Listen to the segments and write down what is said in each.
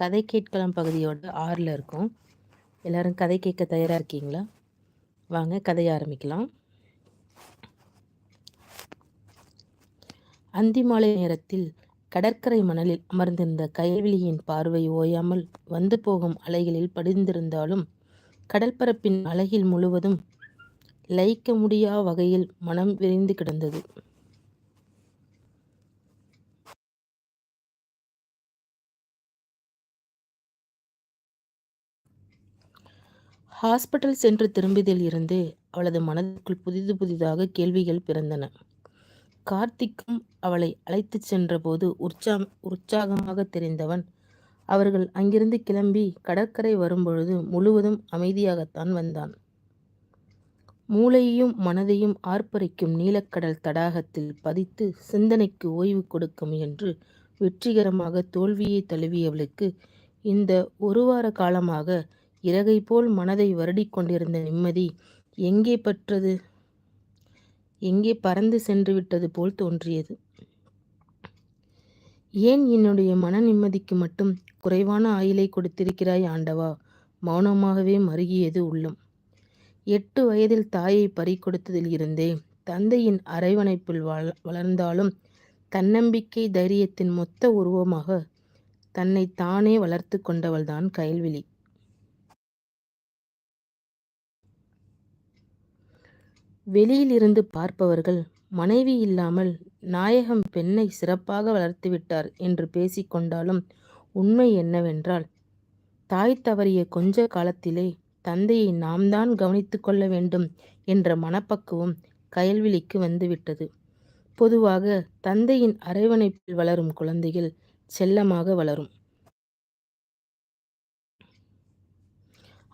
கதை கேட்கலாம் பகுதியோட ஆறில் இருக்கோம். எல்லாரும் கதை கேட்க தயாராக இருக்கீங்களா? வாங்க கதையை ஆரம்பிக்கலாம். அந்தி மாலை நேரத்தில் கடற்கரை மணலில் அமர்ந்திருந்த கைவெளியின் பார்வை ஓயாமல் வந்து போகும் அலைகளில் படிந்திருந்தாலும் கடற்பரப்பின் அழகில் முழுவதும் லயிக்க முடியா வகையில் மனம் விரிந்து கிடந்தது. ஹாஸ்பிட்டல் சென்று திரும்பியதில் இருந்து அவளது மனதிற்குள் புதிது புதிதாக கேள்விகள் பிறந்தன. கார்த்திக்கும் அவளை அழைத்துச் சென்றபோது உற்சா உற்சாகமாக தெரிந்தவன் அவர்கள் அங்கிருந்து கிளம்பி கடற்கரை வரும்பொழுது முழுவதும் அமைதியாகத்தான் வந்தான். மூளையையும் மனதையும் ஆர்ப்பரிக்கும் நீலக்கடல் தடாகத்தில் பதித்து சிந்தனைக்கு ஓய்வு கொடுக்கும் முயன்று வெற்றிகரமாக தோல்வியை தழுவியவளுக்கு இந்த ஒரு வார காலமாக இறகை போல் மனதை வருடிக் கொண்டிருந்த நிம்மதி எங்கே பற்றது? எங்கே பறந்து சென்று விட்டது போல் தோன்றியது. ஏன் என்னுடைய மன நிம்மதிக்கு மட்டும் குறைவான ஆயிலை கொடுத்திருக்கிறாய் ஆண்டவா? மௌனமாகவே மருகியது உள்ளம். எட்டு வயதில் தாயை பறி கொடுத்ததில் இருந்தே தந்தையின் அரவணைப்பில் வள வளர்ந்தாலும் தன்னம்பிக்கை தைரியத்தின் மொத்த உருவமாக தன்னை தானே வளர்த்து கொண்டவள்தான் கைல்விழி வெளியிலிருந்து பார்ப்பவர்கள் மனைவி இல்லாமல் நாயகம் பெண்ணை சிறப்பாக வளர்த்துவிட்டார் என்று பேசிக்கொண்டாலும் உண்மை என்னவென்றால் தாய் தவறிய கொஞ்ச காலத்திலே தந்தையை நாம் தான் கவனித்து கொள்ள வேண்டும் என்ற மனப்பக்குவம் கயல்விழிக்கு வந்துவிட்டது. பொதுவாக தந்தையின் அரவணைப்பில் வளரும் குழந்தைகள் செல்லமாக வளரும்.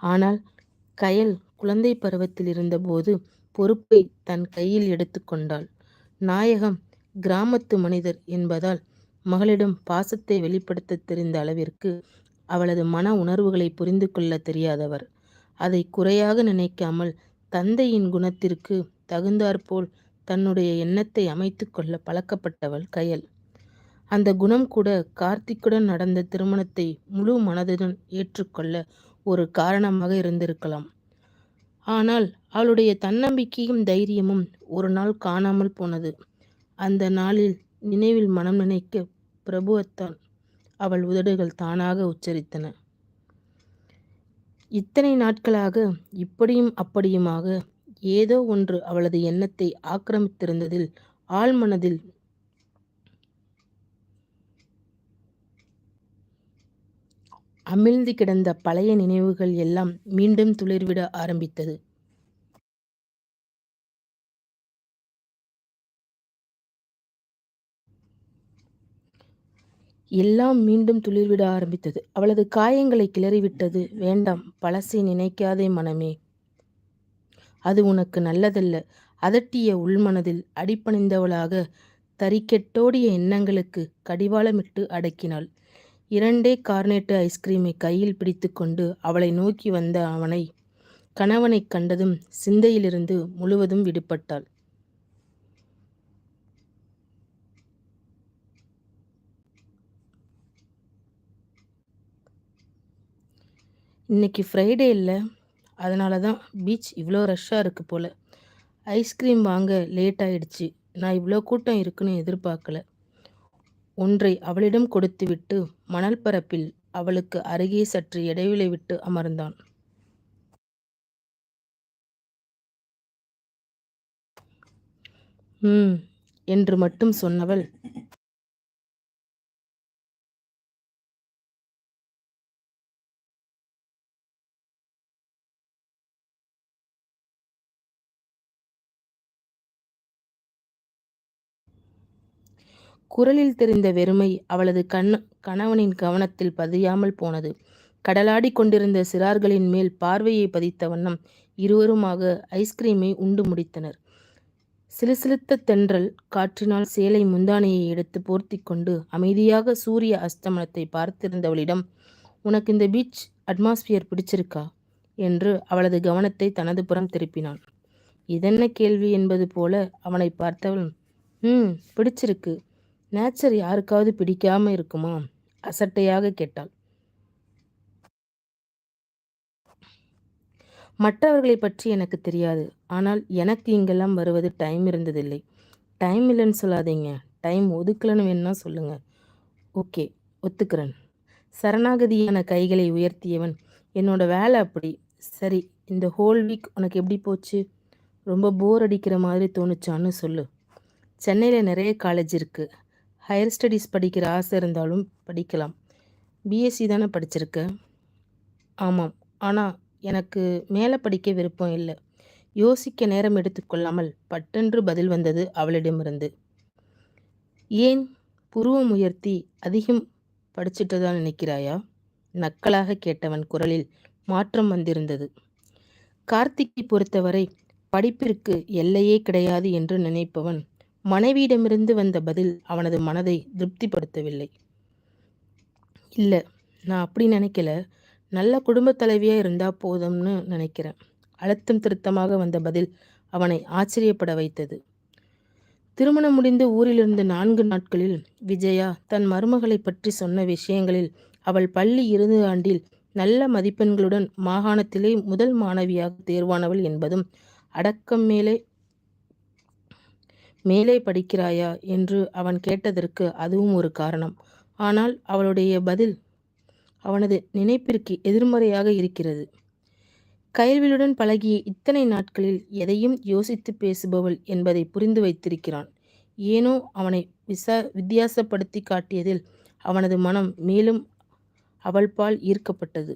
ஆனால் கயல் குழந்தை பருவத்தில் இருந்தபோது பொறுப்பை தன் கையில் எடுத்துக்கொண்டாள் நாயகம் கிராமத்து மனிதர் என்பதால் மகளிடம் பாசத்தை வெளிப்படுத்த தெரிந்த அளவிற்கு அவளது மன உணர்வுகளை புரிந்து கொள்ள தெரியாதவர். அதை குறையாக நினைக்காமல் தந்தையின் குணத்திற்கு தகுந்தாற்போல் தன்னுடைய எண்ணத்தை அமைத்து கொள்ள பழக்கப்பட்டவள் கயல். அந்த குணம் கூட கார்த்திக்குடன் நடந்த திருமணத்தை முழு மனதுடன் ஏற்றுக்கொள்ள ஒரு காரணமாக இருந்திருக்கலாம். ஆனால் அவளுடைய தன்னம்பிக்கையும் தைரியமும் ஒரு நாள் காணாமல் போனது. அந்த நாளில் நினைவில் மனம் நினைக்க பிரபுவத்தான் அவள் உதடுகள் தானாக உச்சரித்தன. இத்தனை நாட்களாக இப்படியும் அப்படியுமாக ஏதோ ஒன்று அவளது எண்ணத்தை ஆக்கிரமித்திருந்ததில் ஆழ்மனதில் அமிழ்ந்து கிடந்த பழைய நினைவுகள் எல்லாம் மீண்டும் துளிர்விட ஆரம்பித்தது. எல்லாம் மீண்டும் துளிர்விட ஆரம்பித்தது. அவளது காயங்களை கிளறிவிட்டது. வேண்டாம் பழசை நினைக்காதே மனமே. அது உனக்கு நல்லதல்ல. அதட்டிய உள்மனதில் அடிப்பணிந்தவளாக தறிக்கெட்டோடிய எண்ணங்களுக்கு கடிவாளமிட்டு அடக்கினாள். இரண்டே கார்னேட்டு ஐஸ்கிரீமை கையில் பிடித்துக்கொண்டு அவளை நோக்கி வந்த அவனை கணவனைக் கண்டதும் சிந்தையிலிருந்து முழுவதும் விடுபட்டாள். இன்னைக்கு ஃப்ரைடே இல்லை. அதனால தான் பீச் இவ்வளோ ரஷ்ஷாக இருக்குது போல். ஐஸ்கிரீம் வாங்க லேட் ஆயிடுச்சு. நான் இவ்வளோ கூட்டம் இருக்குன்னு எதிர்பார்க்கல. ஒன்றை அவளிடம் கொடுத்துவிட்டு மணல் பரப்பில் அவளுக்கு அருகே சற்று இடைவெளி விட்டு அமர்ந்தான். ம் என்று மட்டும் சொன்னவள் குரலில் தெரிந்த வெறுமை அவளது கண் கணவனின் கவனத்தில் பதியாமல் போனது. கடலாடி கொண்டிருந்த சிறார்களின் மேல் பார்வையை பதித்த வண்ணம் இருவருமாக ஐஸ்கிரீமை உண்டு முடித்தனர். சிலுசிலுத்த தென்றல் காற்றினால் சேலை முந்தானையை எடுத்து போர்த்தி கொண்டு அமைதியாக சூரிய அஸ்தமனத்தை பார்த்திருந்தவளிடம் உனக்கு இந்த பீச் அட்மாஸ்பியர் பிடிச்சிருக்கா? என்று அவளது கவனத்தை தனது புறம் திருப்பினான் இதென்ன கேள்வி என்பது போல அவனை பார்த்தவள் ம் பிடிச்சிருக்கு. நேச்சர் யாருக்காவது பிடிக்காம இருக்குமா? அசட்டையாக கேட்டாள். மற்றவர்களை பற்றி எனக்கு தெரியாது. ஆனால் எனக்கு இங்கெல்லாம் வருவது டைம் இருந்ததில்லை. டைம் இல்லைன்னு சொல்லாதீங்க. டைம் ஒதுக்கலன்னு வேணா சொல்லுங்க. ஓகே ஒத்துக்கிறேன். சரணாகதியான கைகளை உயர்த்தியவன் என்னோட வேலை அப்படி. சரி இந்த ஹோல் வீக் உனக்கு எப்படி போச்சு? ரொம்ப போர் அடிக்கிற மாதிரி தோணுச்சான்னு சொல்லு. சென்னையில் நிறைய காலேஜ் இருக்குது ஹையர் ஸ்டடீஸ் படிக்கிற ஆசை இருந்தாலும் படிக்கலாம். பிஎஸ்சி தானே படிச்சிருக்க? ஆமாம். ஆனால் எனக்கு மேலே படிக்க விருப்பம் இல்லை. யோசிக்க நேரம் எடுத்துக்கொள்ளாமல் பட்டென்று பதில் வந்தது அவளிடமிருந்து. ஏன் புருவம் உயர்த்தி அதிகம் படிச்சிட்டதா நினைக்கிறாயா? நக்கலாக கேட்டவன் குரலில் மாற்றம் வந்திருந்தது. கார்த்திக்கை பொறுத்தவரை படிப்பிற்கு எல்லையே கிடையாது என்று நினைப்பவன் மனைவியிடமிருந்து வந்த பதில் அவனது மனதை திருப்திப்படுத்தவில்லை. இல்லை நான் அப்படி நினைக்கல. நல்ல குடும்பத் தலைவியாக இருந்தால் போதும்னு நினைக்கிறேன். அழுத்தம் திருத்தமாக வந்த பதில் அவனை ஆச்சரியப்பட வைத்தது. திருமணம் முடிந்து ஊரிலிருந்து நான்கு நாட்களில் விஜயா தன் மருமகளை பற்றி சொன்ன விஷயங்களில் அவள் பள்ளி இறுதி ஆண்டில் நல்ல மதிப்பெண்களுடன் மாகாணத்திலே முதல் மாணவியாக தேர்வானவள் என்பதும் அடக்கம் மேலே மேலே படிக்கிறாயா? என்று அவன் கேட்டதற்கு அதுவும் ஒரு காரணம். ஆனால் அவளுடைய பதில் அவனது நினைப்பிற்கு எதிர்மறையாக இருக்கிறது. கயல்விலுடன் பழகிய இத்தனை நாட்களில் எதையும் யோசித்து பேசுபவள் என்பதை புரிந்து வைத்திருக்கிறான். ஏனோ அவனை விசா வித்தியாசப்படுத்தி காட்டியதில் அவனது மனம் மேலும் அவள்பால் ஈர்க்கப்பட்டது.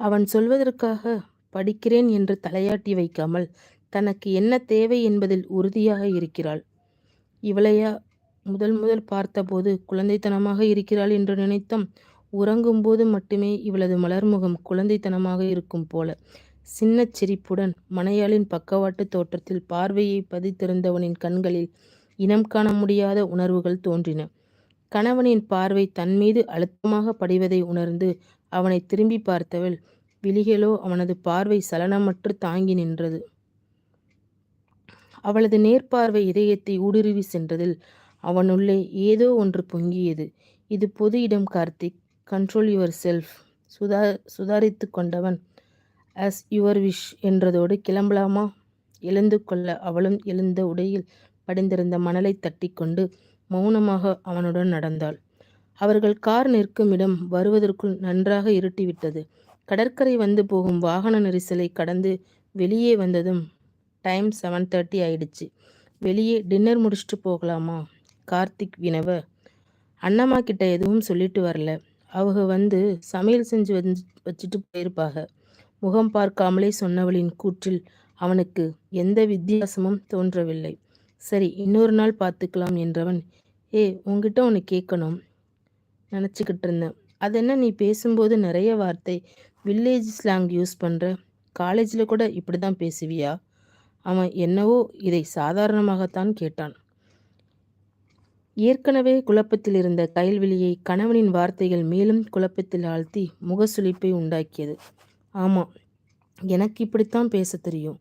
அவன் சொல்வதற்காக படிக்கிறேன் என்று தலையாட்டி வைக்காமல் தனக்கு என்ன தேவை என்பதில் உறுதியாக இருக்கிறாள். இவளையா முதல் முதல் பார்த்தபோது குழந்தைத்தனமாக இருக்கிறாள் என்று நினைத்தோம் உறங்கும்போது மட்டுமே இவளது மலர்முகம் குழந்தைத்தனமாக இருக்கும் போல. சின்ன சிரிப்புடன் மனையாளின் பக்கவாட்டு தோற்றத்தில் பார்வையை பதித்திருந்தவனின் கண்களில் இனம் காண முடியாத உணர்வுகள் தோன்றின. கணவனின் பார்வை தன்மீது அழுத்தமாக படிவதை உணர்ந்து அவனை திரும்பி பார்த்தவள் விழிகளோ அவனது பார்வை சலனமற்று தாங்கி நின்றது. அவளது நேர்பார்வை இதயத்தை ஊடுருவி சென்றதில் அவனுள்ளே ஏதோ ஒன்று பொங்கியது. இது பொது இடம் கார்த்திக். கண்ட்ரோல் யுவர் செல்ஃப் சுதா சுதாரித்து கொண்டவன் அஸ் யுவர் விஷ் என்றதோடு கிளம்பலாமா? எழுந்து கொள்ள அவளும் எழுந்த உடையில் படிந்திருந்த மணலை தட்டி கொண்டு மௌனமாக அவனுடன் நடந்தாள். அவர்கள் கார் நிற்கும் இடம் வருவதற்குள் நன்றாக இருட்டிவிட்டது. கடற்கரை வந்து போகும் வாகன நெரிசலை கடந்து வெளியே வந்ததும் டைம் செவன் தேர்ட்டி ஆயிடுச்சு. வெளியே டின்னர் முடிச்சுட்டு போகலாமா? கார்த்திக் வினவ. அண்ணம்மா கிட்ட எதுவும் சொல்லிட்டு வரல. அவங்க வந்து சமையல் செஞ்சு வந்து வச்சுட்டு போயிருப்பாக. முகம் பார்க்காமலே சொன்னவளின் கூற்றில் அவனுக்கு எந்த வித்தியாசமும் தோன்றவில்லை. சரி இன்னொரு நாள் பார்த்துக்கலாம் என்றவன் ஏ உங்ககிட்ட ஒன்று கேட்கணும் நினச்சிக்கிட்டு இருந்தேன். அது என்ன நீ பேசும்போது நிறைய வார்த்தை வில்லேஜ் ஸ்லாங் யூஸ் பண்ணுற காலேஜில் கூட இப்படி தான் பேசுவியா? அவன் என்னவோ இதை சாதாரணமாகத்தான் கேட்டான். ஏற்கனவே குழப்பத்தில் இருந்த கைல்வெளியை கணவனின் வார்த்தைகள் மேலும் குழப்பத்தில் ஆழ்த்தி முகசுளிப்பை உண்டாக்கியது. ஆமாம் எனக்கு இப்படித்தான் பேச தெரியும்.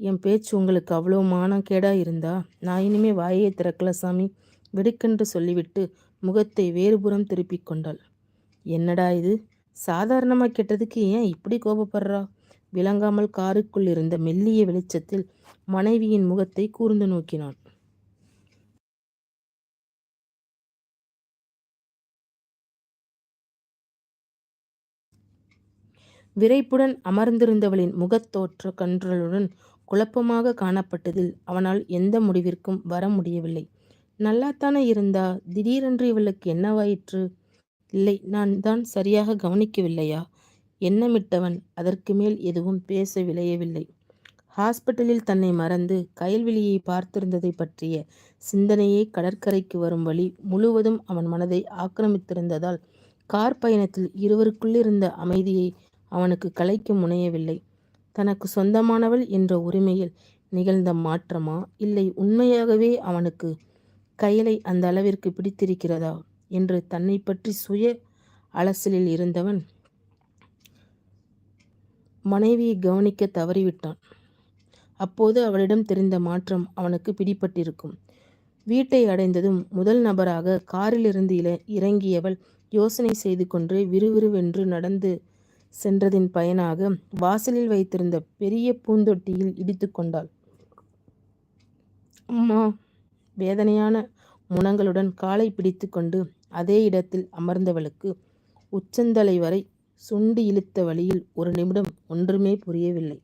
என் பேச்சு உங்களுக்கு அவ்வளோ மானக்கேடா இருந்தா? நான் இனிமே வாயை திறக்கல சாமி. வெடுக்கென்று சொல்லிவிட்டு முகத்தை வேறுபுறம் திருப்பிக் கொண்டாள். என்னடா இது? சாதாரணமாக கெட்டதுக்கு ஏன் இப்படி கோபப்படுறா? விளங்காமல் காருக்குள் இருந்த மெல்லிய வெளிச்சத்தில் மனைவியின் முகத்தை கூர்ந்து நோக்கினான் விரைப்புடன் அமர்ந்திருந்தவளின் முகத்தோற்ற கன்றலுடன் குழப்பமாக காணப்பட்டதில் அவனால் எந்த முடிவிற்கும் வர முடியவில்லை. நல்லாத்தானே இருந்தா? திடீரென்று இவளுக்கு என்னவாயிற்று? இல்லை நான் தான் சரியாக கவனிக்கவில்லையா? எண்ணமிட்டவன் அதற்கு மேல் எதுவும் பேச விளையவில்லை. ஹாஸ்பிட்டலில் தன்னை மறந்து கயல்வெளியை பார்த்திருந்ததை பற்றிய சிந்தனையே கடற்கரைக்கு வரும் வழி முழுவதும் அவன் மனதை ஆக்கிரமித்திருந்ததால் கார் பயணத்தில் இருவருக்குள்ளிருந்த அமைதியை அவனுக்கு கலைக்க முனையவில்லை. தனக்கு சொந்தமானவள் என்ற உரிமையில் நிகழ்ந்த மாற்றமா? இல்லை உண்மையாகவே அவனுக்கு கையலை அந்த அளவிற்கு பிடித்திருக்கிறதா? என்று தன்னை பற்றி சுய அலசலில் இருந்தவன் மனைவியை கவனிக்க தவறிவிட்டான். அப்போது அவளிடம் தெரிந்த மாற்றம் அவனுக்கு பிடிப்பட்டிருக்கும் வீட்டை அடைந்ததும் முதல் நபராக காரிலிருந்து இல இறங்கியவள் யோசனை செய்து கொண்டு விறுவிறுவென்று நடந்து சென்றதின் பயனாக வாசலில் வைத்திருந்த பெரிய பூந்தொட்டியில் இடித்து கொண்டாள். அம்மா வேதனையான முனங்களுடன் காலை பிடித்து கொண்டு அதே இடத்தில் அமர்ந்தவளுக்கு உச்சந்தலை வரை சுண்டி இழுத்த வழியில் ஒரு நிமிடம் ஒன்றுமே புரியவில்லை.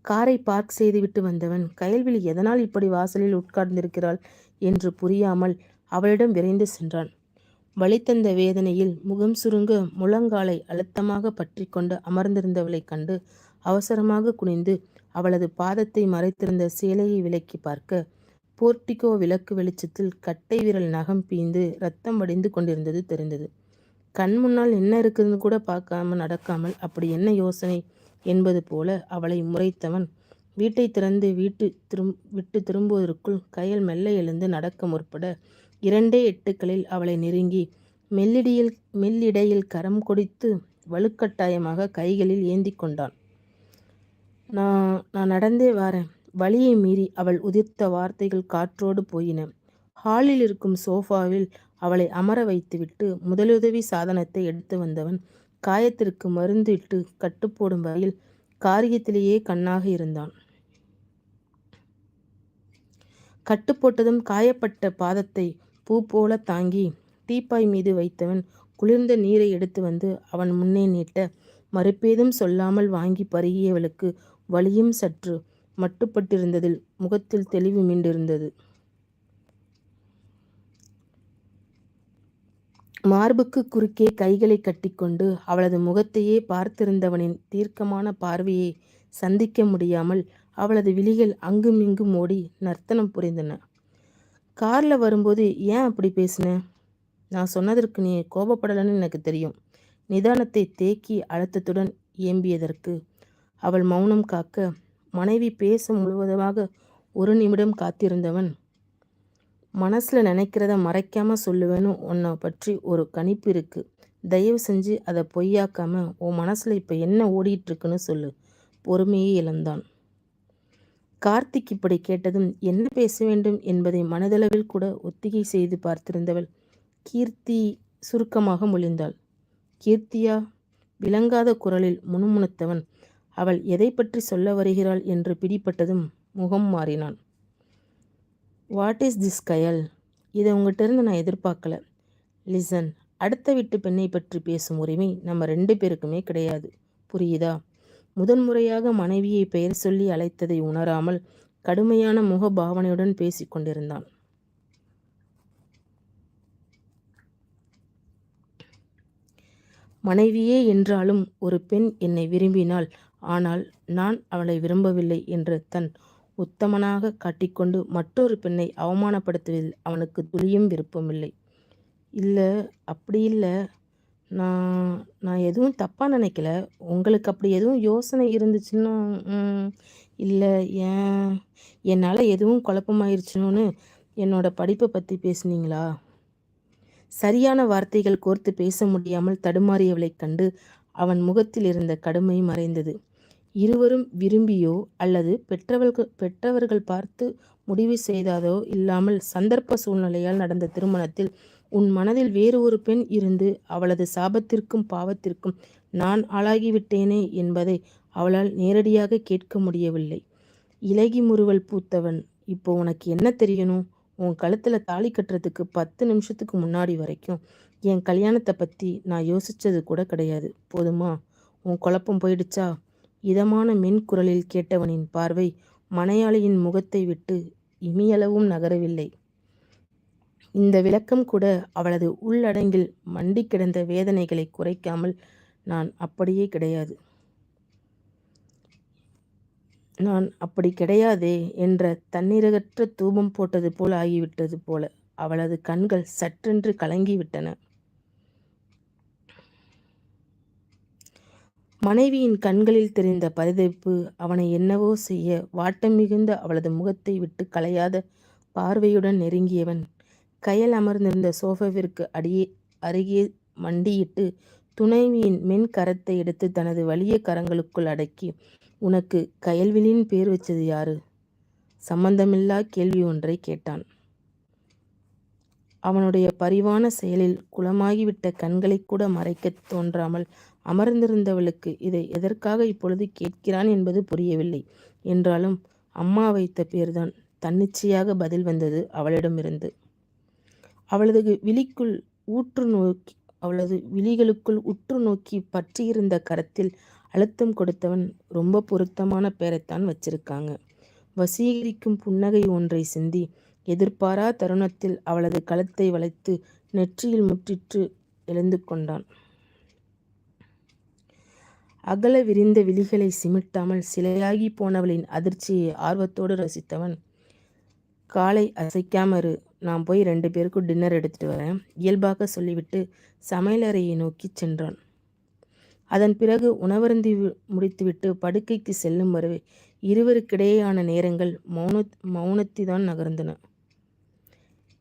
காரை பார்க் செய்துவிட்டு வந்தவன் கயல்விழி எதனால் இப்படி வாசலில் உட்கார்ந்திருக்கிறாள்? என்று புரியாமல் அவளிடம் விரைந்து சென்றான். வழித்தந்த வேதனையில் முகம் சுருங்க முழங்காலை அழுத்தமாக பற்றி கொண்டு அமர்ந்திருந்தவளைக் கண்டு அவசரமாக குனிந்து அவளது பாதத்தை மறைத்திருந்த சேலையை விலக்கி பார்க்க போர்டிகோ விளக்கு வெளிச்சத்தில் கட்டை விரல் நகம் பீந்து ரத்தம் வடிந்து கொண்டிருந்தது தெரிந்தது. கண் முன்னால் என்ன இருக்குதுன்னு கூட பார்க்காம நடக்காமல் அப்படி என்ன யோசனை என்பது போல அவளை முறைத்தவன் வீட்டை திறந்து வீட்டு திரும் விட்டு திரும்புவதற்குள் கையில் மெல்ல எழுந்து நடக்க முற்பட இரண்டே எட்டுக்களில் அவளை நெருங்கி மெல்லிடியில் மெல்லிடையில் கரம் கொடித்து வலுக்கட்டாயமாக கைகளில் ஏந்தி கொண்டான். நான் நான் நடந்தே வாரேன். வழியை மீறி அவள் உதிர்த்த வார்த்தைகள் காற்றோடு போயின. ஹாலில் இருக்கும் சோஃபாவில் அவளை அமர வைத்துவிட்டு முதலுதவி சாதனத்தை எடுத்து வந்தவன் காயத்திற்கு மருந்து இட்டு கட்டுப்போடும் வகையில் காரியத்திலேயே கண்ணாக இருந்தான். கட்டுப்போட்டதும் காயப்பட்ட பாதத்தை பூ போல தாங்கி தீப்பாய் மீது வைத்தவன் குளிர்ந்த நீரை எடுத்து வந்து அவன் முன்னே நீட்ட மறுப்பேதும் சொல்லாமல் வாங்கி பருகியவளுக்கு வலியும் சற்று மட்டுப்பட்டிருந்ததில் முகத்தில் தெளிவு மீண்டிருந்தது. மார்புக்கு குறுக்கே கைகளை கட்டிக்கொண்டு அவளது முகத்தையே பார்த்திருந்தவனின் தீர்க்கமான பார்வையை சந்திக்க முடியாமல் அவளது விழிகள் அங்குமிங்கும் ஓடி நர்த்தனம் புரிந்தன. காரில் வரும்போது ஏன் அப்படி பேசின? நான் சொன்னதற்கு நீ கோபப்படலன்னு எனக்கு தெரியும். நிதானத்தை தேக்கி அழுத்தத்துடன் ஏம்பியதற்கு. அவள் மௌனம் காக்க மனைவி பேச முழுவதுமாக ஒரு நிமிடம் காத்திருந்தவன். மனசில் நினைக்கிறத மறைக்காம சொல்லுவேன்னு உன்னை பற்றி ஒரு கணிப்பு இருக்கு. தயவு செஞ்சு அதை பொய்யாக்காம உன் மனசில் இப்போ என்ன ஓடிட்டுருக்குன்னு சொல்லு. பொறுமையே இழந்தான். கார்த்திக் இப்படி கேட்டதும் என்ன பேச வேண்டும் என்பதை மனதளவில் கூட ஒத்திகை செய்து பார்த்திருந்தவள். கீர்த்தி சுருக்கமாக மொழிந்தாள். கீர்த்தியா? விளங்காத குரலில் முணுமுணுத்தவன். அவள் எதை பற்றி சொல்ல வருகிறாள் என்று பிடிப்பட்டதும் முகம் மாறினான். வாட் இஸ் திஸ் கயல் இதை உங்கள்கிட்ட நான் எதிர்பார்க்கல. லிசன் அடுத்த வீட்டு பெண்ணை பற்றி பேசும் உரிமை நம்ம ரெண்டு பேருக்குமே கிடையாது. புரியுதா? முதன்முறையாக மனைவியை பெயர் சொல்லி அழைத்ததை உணராமல் கடுமையான முக பாவனையுடன் பேசிக்கொண்டிருந்தான் மனைவியே என்றாலும் ஒரு பெண் என்னை விரும்பினாள் ஆனால் நான் அவளை விரும்பவில்லை என்று தன் உத்தமனாக காட்டிக்கொண்டு மற்றொரு பெண்ணை அவமானப்படுத்துவதில் அவனுக்கு துளியும் விருப்பமில்லை. இல்லை அப்படி இல்லை. நான் நான் எதுவும் தப்பாக நினைக்கல. உங்களுக்கு அப்படி எதுவும் யோசனை இருந்துச்சுன்னா இல்லை ஏன்? என்னால் எதுவும் குழப்பமாயிருச்சுன்னு என்னோட படிப்பை பற்றி பேசுனீங்களா? சரியான வார்த்தைகள் கோர்த்து பேச முடியாமல் தடுமாறியவளைக் கண்டு அவன் முகத்தில் இருந்த கடுமை மறைந்தது. இருவரும் விரும்பியோ அல்லது பெற்றவர்கள் பெற்றவர்கள் பார்த்து முடிவு செய்தாதோ இல்லாமல் சந்தர்ப்ப சூழ்நிலையால் நடந்த திருமணத்தில் உன் மனதில் வேறு ஒரு பெண் இருந்து அவளது சாபத்திற்கும் பாவத்திற்கும் நான் ஆளாகிவிட்டேனே என்பதை அவளால் நேரடியாக கேட்க முடியவில்லை. இலகி முறுவல் பூத்தவன் இப்போ உனக்கு என்ன தெரியணும்? உன் கழுத்தில் தாலி கட்டுறதுக்கு பத்து நிமிஷத்துக்கு முன்னாடி வரைக்கும் என் கல்யாணத்தை பற்றி நான் யோசித்தது கூட கிடையாது. போதுமா? உன் குழப்பம் போயிடுச்சா? இதமான மென் குரலில் கேட்டவனின் பார்வை மனையாளியின் முகத்தை விட்டு இமியளவும் நகரவில்லை. இந்த விளக்கம் கூட அவளது உள்ளடங்கில் மண்டி கிடந்த வேதனைகளை குறைக்காமல் நான் அப்படியே கிடையாது. நான் அப்படி கிடையாதே என்ற தண்ணீரகற்ற தூபம் போட்டது போல் ஆகிவிட்டது போல அவளது கண்கள் சற்றென்று கலங்கிவிட்டன. மனைவியின் கண்களில் தெரிந்த பரிதவிப்பு அவனை என்னவோ செய்ய வாட்டம் மிகுந்த அவளது முகத்தை விட்டு கலையாத பார்வையுடன் நெருங்கியவன் கயல் அமர்ந்திருந்த சோஃபாவிற்கு அடியே அருகே மண்டியிட்டு துணைவியின் மென் கரத்தை எடுத்து தனது வலிய கரங்களுக்குள் அடக்கி உனக்கு கயல்விழின்னு பேர் வச்சது யாரு? சம்பந்தமில்லா கேள்வி ஒன்றை கேட்டான். அவனுடைய பரிவான செயலில் குளமாகிவிட்ட கண்களை கூட மறைக்கத் தோன்றாமல் அமர்ந்திருந்தவளுக்கு இதை எதற்காக இப்பொழுது கேட்கிறான் என்பது புரியவில்லை. என்றாலும் அம்மா வைத்த பேர்தான் தன்னிச்சையாக பதில் வந்தது அவளிடமிருந்து. அவளது விழிக்குள் ஊற்று நோக்கி அவளது விழிகளுக்குள் உற்று நோக்கி பற்றியிருந்த கரத்தில் அழுத்தம் கொடுத்தவன் ரொம்ப பொருத்தமான பேரைத்தான் வச்சிருக்காங்க. வசீகரிக்கும் புன்னகை ஒன்றை சிந்தி எதிர்பாரா தருணத்தில் அவளது கழுத்தை வளைத்து நெற்றியில் முற்றிற்று எழுந்து கொண்டான். அகல விரிந்த விழிகளை சிமிட்டாமல் சிலையாகி போனவளின் அதிர்ச்சியை ஆர்வத்தோடு ரசித்தவன் காலை அசைக்காமறு நான் போய் ரெண்டு பேருக்கும் டின்னர் எடுத்துட்டு வரேன். இயல்பாக சொல்லிவிட்டு சமையலறையை நோக்கி சென்றான். அதன் பிறகு உணவருந்தி முடித்துவிட்டு படுக்கைக்கு செல்லும் வரை இருவருக்கிடையேயான நேரங்கள் மௌன மௌனத்திதான் நகர்ந்தன.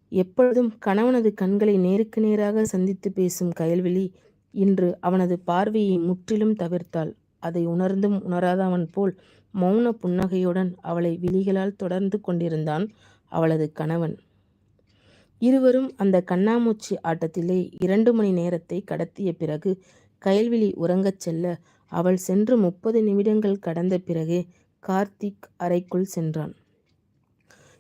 எப்பொழுதும் கணவனது கண்களை நேருக்கு நேராக சந்தித்து பேசும் கயல்விழி இன்று அவனது பார்வையை முற்றிலும் தவிர்த்தாள். அதை உணர்ந்தும் உணராதவன் போல் மௌன புன்னகையுடன் அவளை விழிகளால் தொடர்ந்து கொண்டிருந்தான் அவளது கணவன். இருவரும் அந்த கண்ணாமூச்சி ஆட்டத்திலே இரண்டு மணி நேரத்தை கடத்திய பிறகு கைல்விழி உறங்கச் செல்ல அவள் சென்று முப்பது நிமிடங்கள் கடந்த பிறகே கார்த்திக் அறைக்குள் சென்றான்.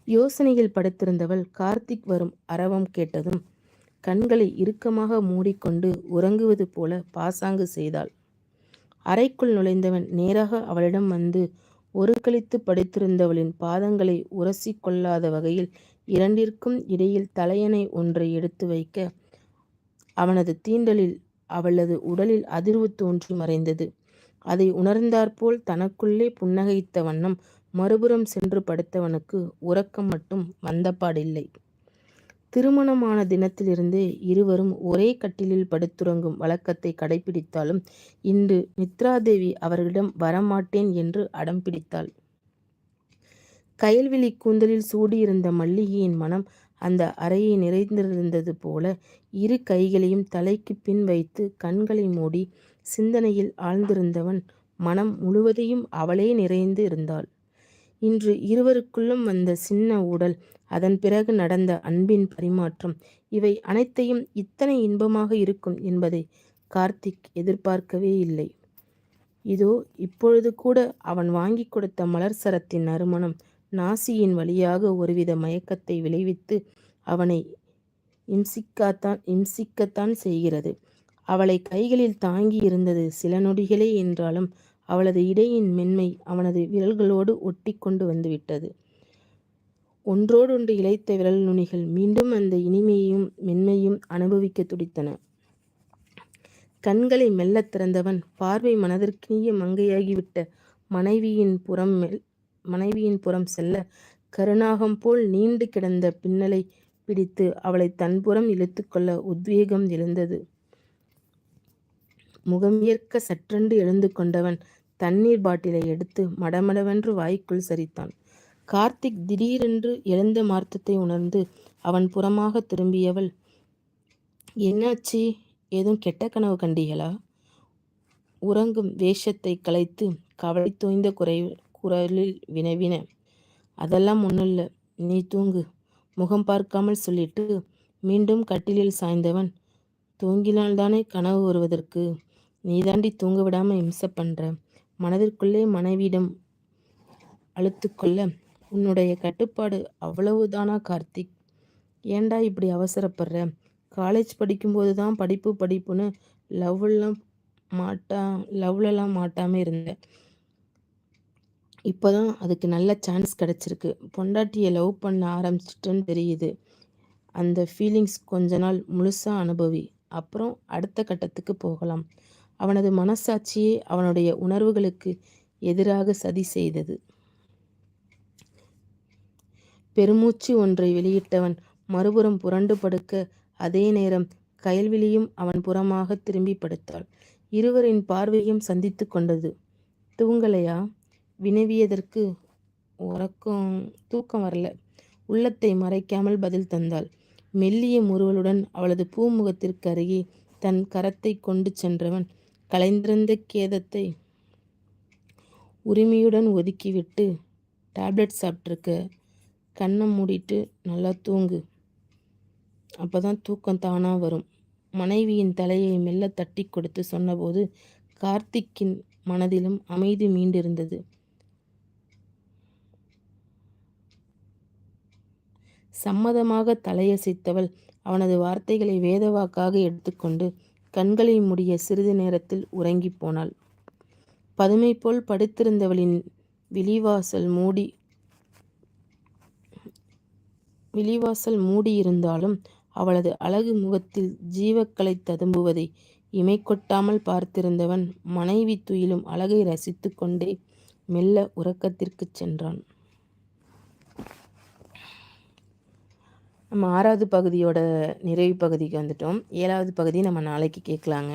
யோசனையில் படுத்திருந்தவள் கார்த்திக் வரும் அரவம் கேட்டதும் கண்களை இறுக்கமாக மூடிக்கொண்டு உறங்குவது போல பாசாங்கு செய்தாள். அறைக்குள் நுழைந்தவன் நேராக அவளிடம் வந்து ஒரு கழித்து படுத்திருந்தவளின் பாதங்களை உரசி கொள்ளாத வகையில் இரண்டிற்கும் இடையில் தலையணை ஒன்றை எடுத்து வைக்க அவனது தீண்டலில் அவளது உடலில் அதிர்வு தோன்றி மறைந்தது. அதை உணர்ந்தாற்போல் தனக்குள்ளே புன்னகைத்த வண்ணம் மறுபுறம் சென்று படுத்தவனுக்கு உறக்கம் மட்டும் வந்தப்பாடில்லை திருமணமான தினத்திலிருந்தே இருவரும் ஒரே கட்டிலில் படுத்துறங்கும் வழக்கத்தை கடைபிடித்தாலும் இன்று நித்ராதேவி அவர்களிடம் வரமாட்டேன் என்று அடம் பிடித்தாள். கயல்விழி கூந்தலில் சூடியிருந்த மல்லிகையின் மனம் அந்த அறையை நிறைந்திருந்தது போல இரு கைகளையும் தலைக்கு பின் வைத்து கண்களை மூடி சிந்தனையில் ஆழ்ந்திருந்தவன் மனம் முழுவதையும் அவளே நிறைந்து இருந்தாள். இன்று இருவருக்குள்ளும் வந்த சின்ன ஊடல் அதன் பிறகு நடந்த அன்பின் பரிமாற்றம் இவை அனைத்தையும் இத்தனை இன்பமாக இருக்கும் என்பதை கார்த்திக் எதிர்பார்க்கவே இல்லை. இதோ இப்பொழுது கூட அவன் வாங்கி கொடுத்த மலர் சரத்தின் நறுமணம் நாசியின் வழியாக ஒருவித மயக்கத்தை விளைவித்து அவனை இம்சிக்காத்தான் இம்சிக்கத்தான் செய்கிறது. அவளை கைகளில் தாங்கி இருந்தது சில நொடிகளே என்றாலும் அவளது இடையின் மென்மை அவனது விரல்களோடு ஒட்டி கொண்டு வந்துவிட்டது. ஒன்றோடொன்று இழைத்த விரல் நுனிகள் மீண்டும் அந்த இனிமையையும் மென்மையும் அனுபவிக்க துடித்தன. கண்களை மெல்ல திறந்தவன் பார்வை மனதிற்கினிய மங்கையாகிவிட்ட மனைவியின் புறம் மனைவியின் புறம் செல்ல கருணாகம் போல் நீண்டு கிடந்த பின்னலை பிடித்து அவளை தன்புறம் இழுத்துக்கொள்ள உத்வேகம் எழுந்தது. முகமியற்க சற்றென்று எழுந்து கொண்டவன் தண்ணீர் பாட்டிலை எடுத்து மடமடவென்று வாய்க்குள் சரித்தான். கார்த்திக் திடீரென்று எழுந்த மார்த்தத்தை உணர்ந்து அவன் புறமாக திரும்பியவள் என்னாச்சு? ஏதும் கெட்ட கனவு கண்டீங்களா உறங்கும் வேஷத்தை கலைத்து கவலை தோய்ந்த குறை குரலில் வினவின. அதெல்லாம் ஒன்றும் இல்லை நீ தூங்கு. முகம் பார்க்காமல் சொல்லிட்டு மீண்டும் கட்டிலில் சாய்ந்தவன். தூங்கினால்தானே கனவு வருவதற்கு. நீ தாண்டி தூங்க விடாமல் இம்சை பண்ணுற மனதிற்குள்ளே மனைவியிடம் அழுத்துக்கொள்ள உன்னுடைய கட்டுப்பாடு அவ்வளவுதானா கார்த்திக்? ஏண்டா இப்படி அவசரப்படுற? காலேஜ் படிக்கும்போது தான் படிப்பு படிப்புன்னு லவ்லாம் மாட்டா லவ்லலாம் மாட்டாமல் இருந்தேன் இப்போ தான் அதுக்கு நல்ல சான்ஸ் கிடச்சிருக்கு. பொண்டாட்டியை லவ் பண்ண ஆரம்பிச்சிட்டுன்னு தெரியுது. அந்த ஃபீலிங்ஸ் கொஞ்ச நாள் முழுசாக அனுபவி. அப்புறம் அடுத்த கட்டத்துக்கு போகலாம். அவனது மனசாட்சியே அவனுடைய உணர்வுகளுக்கு எதிராக சதி செய்தது. பெருமூச்சு ஒன்றை வெளியிட்டவன் மறுபுறம் புரண்டு படுக்க அதே நேரம் கயல்விழியும் அவன் புறமாக திரும்பி படுத்தாள். இருவரின் பார்வையும் சந்தித்து கொண்டது. தூங்கலையா? வினவியதற்கு உறக்கம் தூக்கம் வரல. உள்ளத்தை மறைக்காமல் பதில் தந்தாள். மெல்லிய முறுவலுடன் அவளது பூமுகத்திற்கு அருகே தன் கரத்தை கொண்டு சென்றவன் கலைந்திருந்த கேதத்தை உரிமையுடன் ஒதுக்கிவிட்டு டேப்லெட் சாப்பிட்ருக்க கண்ணை மூடிட்டு நல்லா தூங்கு. அப்போ தான் தூக்கம் தானாக வரும். மனைவியின் தலையை மெல்ல தட்டி கொடுத்து சொன்னபோது கார்த்திக்கின் மனதிலும் அமைதி மீண்டிருந்தது. சம்மதமாக தலையசைத்தவள். அவனது வார்த்தைகளை வேதவாக்காக எடுத்துக்கொண்டு கண்களை முடிய சிறிது நேரத்தில் உறங்கி போனாள். பதுமை போல் படுத்திருந்தவளின் விழிவாசல் மூடி விழிவாசல் மூடியிருந்தாலும் அவளது அழகு முகத்தில் ஜீவக்கலை ததும்புவதை இமை கொட்டாமல் பார்த்திருந்தவன் மனைவி துயிலும் அழகை ரசித்து கொண்டே மெல்ல உறக்கத்திற்குச் சென்றான். நம்ம ஆறாவது பகுதியோட நிறைவு பகுதிக்கு வந்துட்டோம். ஏழாவது பகுதி நம்ம நாளைக்கு கேட்கலாங்க.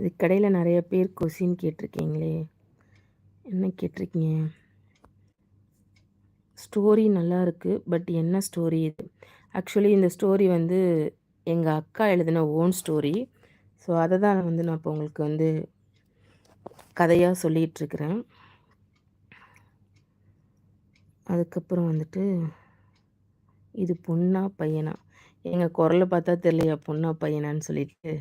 இதுக்கடையில் நிறைய பேர் கொஷின் கேட்டிருக்கீங்களே. என்ன கேட்டிருக்கீங்க? ஸ்டோரி நல்லா இருக்குது பட் என்ன ஸ்டோரி இது? ஆக்சுவலி இந்த ஸ்டோரி வந்து எங்கள் அக்கா எழுதின ஓன் ஸ்டோரி ஸோ அதை தான் வந்து நான் இப்போ உங்களுக்கு வந்து கதையாக சொல்லிகிட்ருக்கிறேன் அதுக்கப்புறம் வந்துட்டு இது பொண்ணா பையனா? எங்கள் குரலை பார்த்தா தெரியலையா பொண்ணா பையனான்னு சொல்லிட்டு?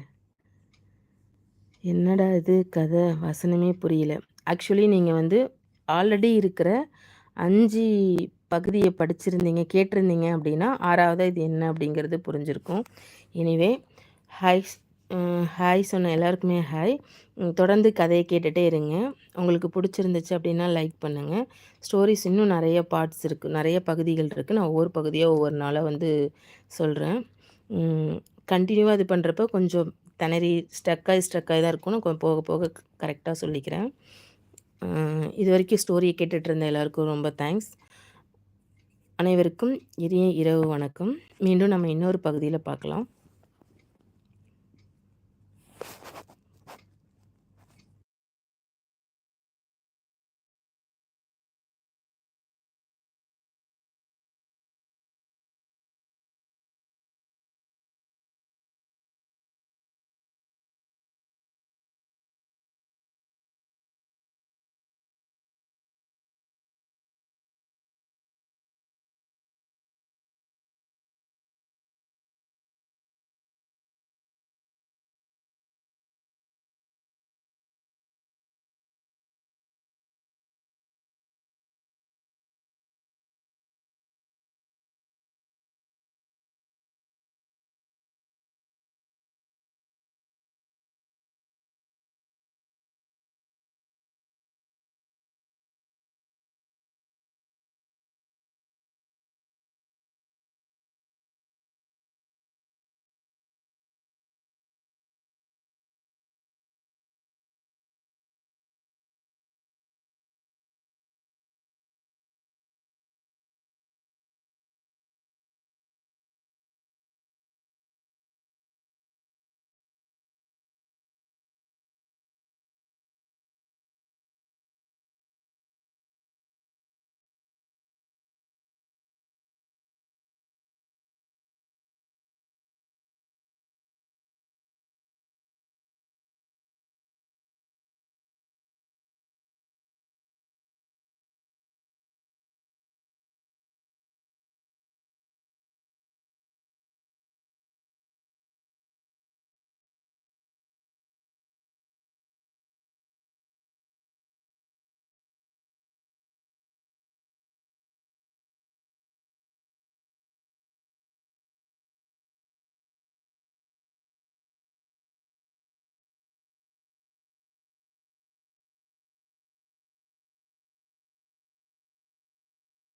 என்னடா இது கதை? வசனமே புரியல. ஆக்சுவலி நீங்கள் வந்து ஆல்ரெடி இருக்கிற அஞ்சு பகுதியை படிச்சிருந்தீங்க கேட்டிருந்தீங்க அப்படின்னா ஆறாவது இது என்ன அப்படிங்கிறது புரிஞ்சிருக்கும். எனிவே ஹை ஹாய் சொன்ன எல்லாருக்குமே ஹாய் தொடர்ந்து கதையை கேட்டுகிட்டே இருங்க. உங்களுக்கு பிடிச்சிருந்துச்சு அப்படின்னா லைக் பண்ணுங்கள் ஸ்டோரிஸ் இன்னும் நிறைய பார்ட்ஸ் இருக்குது நிறைய பகுதிகள் இருக்குது நான் ஒவ்வொரு பகுதியாக ஒவ்வொரு நாளாக வந்து சொல்கிறேன் கண்டினியூவாக இது பண்ணுறப்ப கொஞ்சம் திணறி ஸ்டக்காகி ஸ்டக்காகி தான் இருக்கும்னு கொஞ்சம் போக போக கரெக்டாக சொல்லிக்கிறேன். இது வரைக்கும் ஸ்டோரியை கேட்டுட்டு இருந்த எல்லாருக்கும் ரொம்ப தேங்க்ஸ் அனைவருக்கும் இனிய இரவு வணக்கம். மீண்டும் நம்ம இன்னொரு பகுதியில் பார்க்கலாம்.